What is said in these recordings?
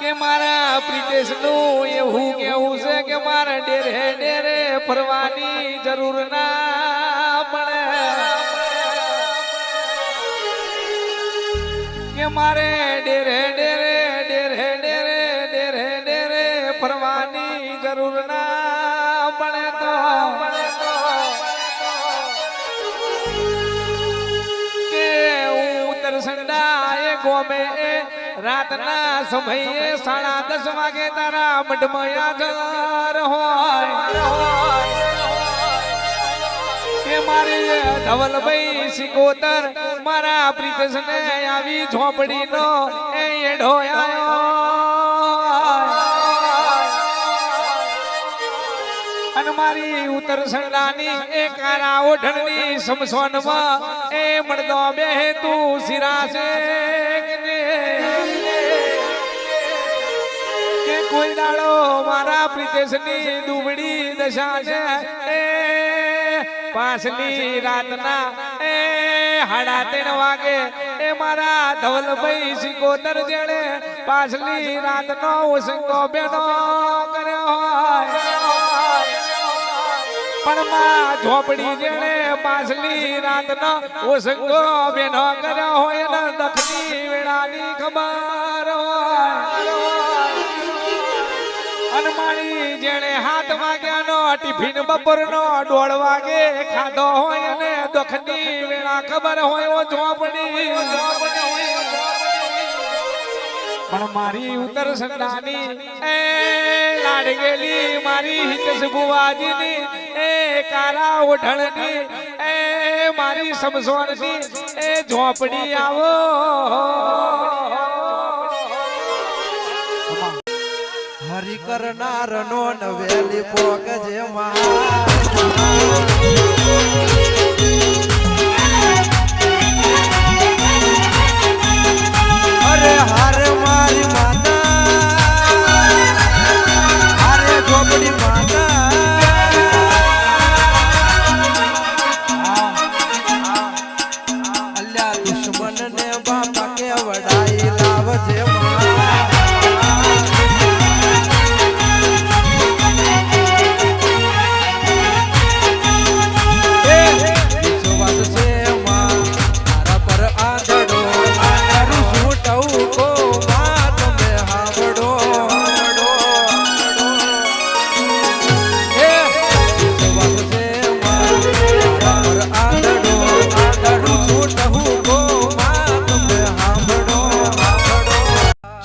કે મારા પ્રિટેશનું એવું કેવું છે કે મારા ડેરે ડેરે परवानी ज़रूर ना पड़े के मारे डेरे डेरे डेरे डेरे डेरे डेरे परवानी ज़रूर ना पड़े तो के उतर संडा ए गोमे રાતના સમયે સાડા દસ વાગે તારા મઢમયા ઘર હોય. મારી ધવલભાઈ સિકોતર, મારા પ્રિતસને આવી એઢો અને મારી ઉત્તર સંડાની એ કારા ઓઢણની સમસોનમાં એ મળદો બે તું સિરાશે કોઈ દાડો મારા પ્રિતેશની દુબળી દશા છે. એ પાછલી રાતના, એ હાડા ત્રણ વાગે, એ મારા ધવલભાઈ સિકોતર જેણે પાછલી રાતનો ઉસંગો બેનો કર્યો હોય. પણ માં ઝોપડી જેણે પાછલી રાતનો ઉસંગો બેનો કર્યો હોય ને દખની વેળાની ખબર હોય. હાથ વાગ્યાનો, ટિફિન બપોરનો, દોઢ વાગે ખાધો હોય અને દુઃખની વેળા ખબર હોય ઓ ઝોપડી. પણ મારી ઉતર સંડાની, એ લાડગેલી મારી હિતસ બુવાજીની એ કારા ઓઢણની એ મારી સમસોનની એ ઝોપડી આવો. કરનાર નો નવેલી પોક જે અરે હારે મારી માતા. હારે ઝોપડી માતા. અલ્યા દુશ્મન ને બાપા કે વડાઈ લાવજે માં.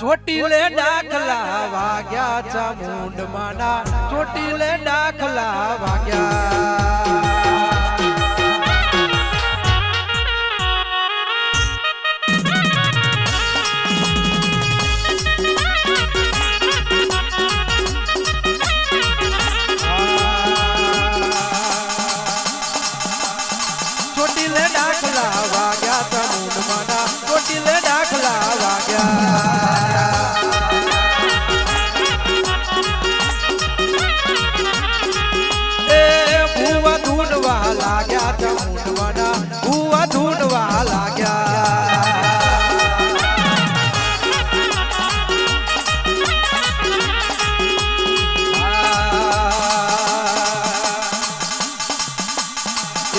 ચોટીલે ડાખલા વાગ્યા ચામુંડ માના ચોટીલે ડાખલા વાગ્યા. ચોટીલે ડાખલા વાગ્યા ચામુંડ માના ચોટીલે દાખલા વાગ્યા.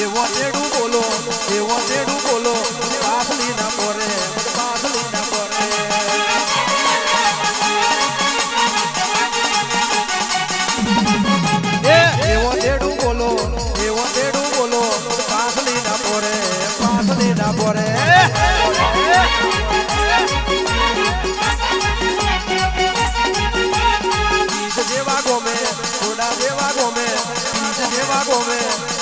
એવો તેડું બોલો, એવો તેડું બોલો પાસલી ના પોરે પાસલી ના પોરે એવો તેડું બોલો, એવો તેડું બોલો પાસલી ના પોરે પાસલી ના પોરે જેવા ગોમે, થોડા જેવા ગોમે જેવા ગોમે.